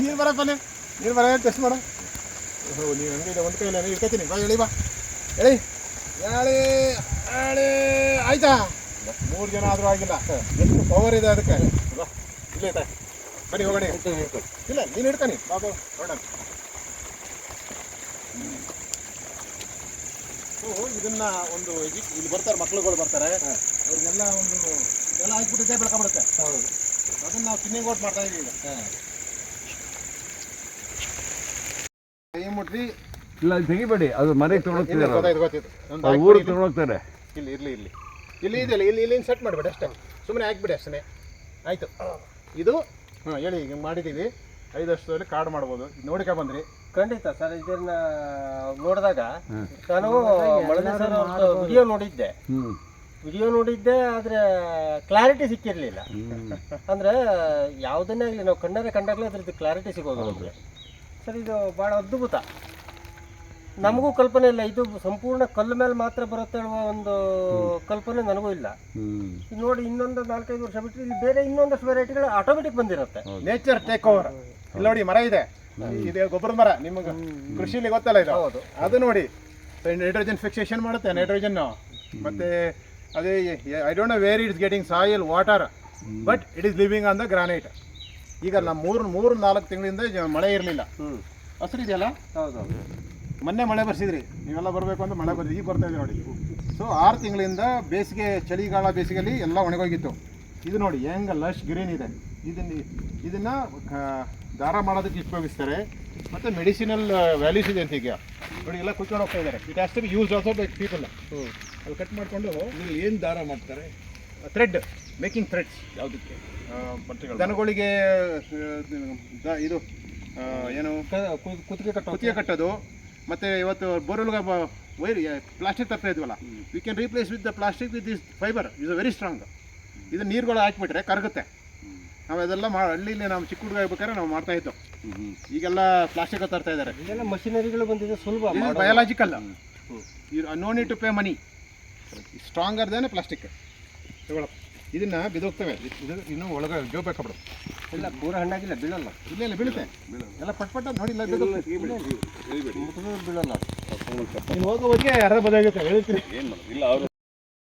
ನೀರು ಬರಪ್ಪ ನೀರು ನೀರು ಬರ ಟೆಸ್ಟ್ ಮಾಡೋ. ನೀವು ಹಂಗೆ ಒಂದು ಕೈಯಲ್ಲಿ ಇಟ್ಕೊತೀನಿ. ಬಾ ಹೇಳಿ ಬಾ. ಹೇಳಿ ಹೇಳಿ ಹೇಳಿ ಆಯ್ತಾ? ಮೂರು ಜನ ಆದರೂ ಆಗಿಲ್ಲ. ಎಷ್ಟು ಪವರ್ ಇದೆ ಅದಕ್ಕೆ? ಇಲ್ಲೇ ಆಯ್ತಾ ಬನ್ನಿ, ಹೋಗೋಣ. ಇಲ್ಲ, ನೀನು ಹಿಡ್ಕೊನಿ ಬಾಬು ಸೊ ಇದನ್ನ ಒಂದು ಇದಿ- ಇಲ್ಲಿ ಬರ್ತಾರೆ ಮಕ್ಳುಗಳು ಬರ್ತಾರೆ. ಅವ್ರಿಗೆಲ್ಲ ಒಂದು ಎಲ್ಲ ಹಾಕ್ಬಿಟ್ಟಿದ್ದೆ ಹೌದು. ಅದನ್ನ ನಾವು ಸ್ಪಿನ್ನಿಂಗ್ ಔಟ್ ಮಾಡ್ತಾ ಇದೀವಿ ಈಗ. ಕೈ ಇಲ್ಲ ಅದು ತೆಗಿಬೇಡಿ. ಅದು ಮನೆಗೆ ತೊಗೊಳ್ತಿದ್ದಾರೆ ಗೊತ್ತಾಯ್ತು ಗೊತ್ತಾಯ್ತು. ಒಂದು ಅವ್ರು ಹಾಕ್ಬಿಡಿ ಊರಿಗೆ ಇಲ್ಲಿ. ಇಲ್ಲಿ ಇರ್ಲಿ ಇಲ್ಲಿ ಇಲ್ಲಿ ಇದೆಯಲ್ಲ ಇಲ್ಲಿ ಇಲ್ಲಿ ಸೆಟ್ ಮಾಡಿಬಿಡಿ ಅಷ್ಟೇ. ಸುಮ್ಮನೆ ಹಾಕ್ಬಿಡಿ ಅಷ್ಟೇ. ಆಯ್ತು. ಇದು ಹಾಂ ಹೇಳಿ ಈಗ ಮಾಡಿದ್ದೀವಿ. ಐದು ವರ್ಷದಲ್ಲಿ ಕಾರ್ಡ್ ಮಾಡ್ಬೋದು. ನೋಡ್ಕೊ ಬಂದ್ರಿ. ಖಂಡಿತ ಸರ್ ಇದನ್ನ ನೋಡಿದಾಗ ನಾನು ಸರ್ ವಿಡಿಯೋ ನೋಡಿದ್ದೆ. ವಿಡಿಯೋ ನೋಡಿದ್ದೆ ಆದರೆ ಕ್ಲಾರಿಟಿ ಸಿಕ್ಕಿರಲಿಲ್ಲ. ಅಂದ್ರೆ ಯಾವುದನ್ನೇ ಆಗಲಿ ನಾವು ಕಣ್ಣಾರೆ ಕಂಡಾಗಲೇ ಅದ್ರದ್ದು ಕ್ಲಾರಿಟಿ ಸಿಗೋದು ನಮಗೆ. ಸರ್ ಇದು ಭಾಳ ಅದ್ಭುತ. ನಮಗೂ ಕಲ್ಪನೆ ಇಲ್ಲ ಇದು ಸಂಪೂರ್ಣ ಕಲ್ಲು ಮೇಲೆ ಮಾತ್ರ ಬರುತ್ತೆ ಅನ್ನುವ ಒಂದು ಕಲ್ಪನೆ ನನಗೂ ಇಲ್ಲ. ನೋಡಿ ಇನ್ನೊಂದು ನಾಲ್ಕೈದು ವರ್ಷ ಬಿಟ್ಟರೆ ಇಲ್ಲಿ ಬೇರೆ ಇನ್ನೊಂದಷ್ಟು ವೆರೈಟಿಗಳು ಆಟೋಮೆಟಿಕ್ ಬಂದಿರುತ್ತೆ. ನೇಚರ್ ಟೇಕ್ ಓವರ್ ಇಲ್ಲಿ ನೋಡಿ ಮರ ಇದೆ. ಇದೆ ಗೊಬ್ಬರದ ಮರ ನಿಮಗೆ. ಕೃಷಿಲಿ ಗೊತ್ತಲ್ಲ ಇದು? ಹೌದು. ಅದು ನೋಡಿ. ನೈಟ್ರೋಜನ್ ಫಿಕ್ಸೇಷನ್ ಮಾಡುತ್ತೆ ನೈಟ್ರೋಜನ್ ಮತ್ತೆ ಅದೇ I don't know where it's getting soil water but it is living on the granite ಈಗ ನಮ್ಮ ಮೂರು ಮೂರು ನಾಲ್ಕು ತಿಂಗಳಿಂದ ಮಳೆ ಇರಲಿಲ್ಲ. ಹಸಿರು ಇದೆಯಲ್ಲ? ಹೌದು ಮೊನ್ನೆ ಮಳೆ ಬರ್ಸಿದ್ರಿ. ನೀವೆಲ್ಲ ಬರಬೇಕು ಅಂತ ಮಳೆ ಬರ್ತೀವಿ ಈಗ ಬರ್ತಾ ಇದೆ ನೋಡಿ. ಸೊ ಆರು ತಿಂಗಳಿಂದ ಬೇಸಿಗೆ ಚಳಿಗಾಲ ಬೇಸಿಗೆಯಲ್ಲಿ ಎಲ್ಲ ಒಣಗೋಗಿತ್ತು. ಇದು ನೋಡಿ ಹೆಂಗೆ ಲಶ್ ಗ್ರೀನ್ ಇದೆ. ಇದನ್ನ ಇದನ್ನು ದಾರ ಮಾಡೋದಕ್ಕೆ ಉಪಯೋಗಿಸ್ತಾರೆ. ಮತ್ತು ಮೆಡಿಸಿನಲ್ ವ್ಯಾಲ್ಯೂಸ್ ಇದೆ ಅಂತ ಈಗ. ನೋಡಿ ಎಲ್ಲ ಕುತ್ಕೊಂಡು ಹೋಗ್ತಾ ಇದ್ದಾರೆ. It has to be use also by people ಅಲ್ಲಿ ಕಟ್ ಮಾಡಿಕೊಂಡು ಏನು ದಾರ ಮಾಡ್ತಾರೆ? ಥ್ರೆಡ್ ಮೇಕಿಂಗ್ ಥ್ರೆಡ್ಸ್ ಯಾವುದಕ್ಕೆ? ಬಟ್ಟೆಗಳು. ದನಗಳಿಗೆ ದ- ಇದು ಏನು? ಕುತ್ತಿಗೆ ಕಟ್ಟೋ ಕುತ್ತಿಗೆ ಕಟ್ಟೋದು. ಮತ್ತು ಇವತ್ತು ಬೋರ್ವೆಲ್ಗೆ ವೈರ್ ಪ್ಲಾಸ್ಟಿಕ್ ತಪ್ಪೇ ಇದ್ವಲ್ಲ? We can replace with the plastic with this fibre is very strong ಇದು ನೀರುಗಳು ಹಾಕಿಬಿಟ್ರೆ ಕರಗುತ್ತೆ. ನಾವು ಅದೆಲ್ಲ ಮಾ ಹಳ್ಳಿಲಿ ನಾವು ಚಿಕ್ಕ ಹುಡುಗ ಆಗ್ಬೇಕಾದ್ರೆ ನಾವು ಮಾಡ್ತಾ ಇದ್ದೋ ಈಗೆಲ್ಲ ಪ್ಲಾಸ್ಟಿಕ್ ತರ್ತಾ ಇದ್ದಾರೆ ಇದೆಲ್ಲ ಮಷಿನರಿಗಳು ಬಂದಿದೆ ಸುಲಭ. Biological no need to pay money stronger ದೇನೆ plastic ಇದನ್ನ ಬಿದೋಗ್ತವೆ ಇನ್ನು ಇನ್ನೂ ಒಳಗೆ ಜೋ ಹಾಕಬಿಡು ಇಲ್ಲ ಪೂರ ಹಣ್ಣಾಗಿಲ್ಲ ಬೀಳಲ್ಲ ಇಲ್ಲ ಇಲ್ಲ ಬೀಳುತ್ತೆ ಎಲ್ಲ ಪಟ್ ಪಟ್ಟ ನೋಡಿ ಇಲ್ಲ ಬೀಳಲ್ಲ ನೀನು ಹೋಗೋ ಬಗ್ಗೆ ಅರ್ಧ ಬದಾಗುತ್ತೆ ಹೇಳ್ತೀನಿ ಏನು ಇಲ್ಲ ಅವರು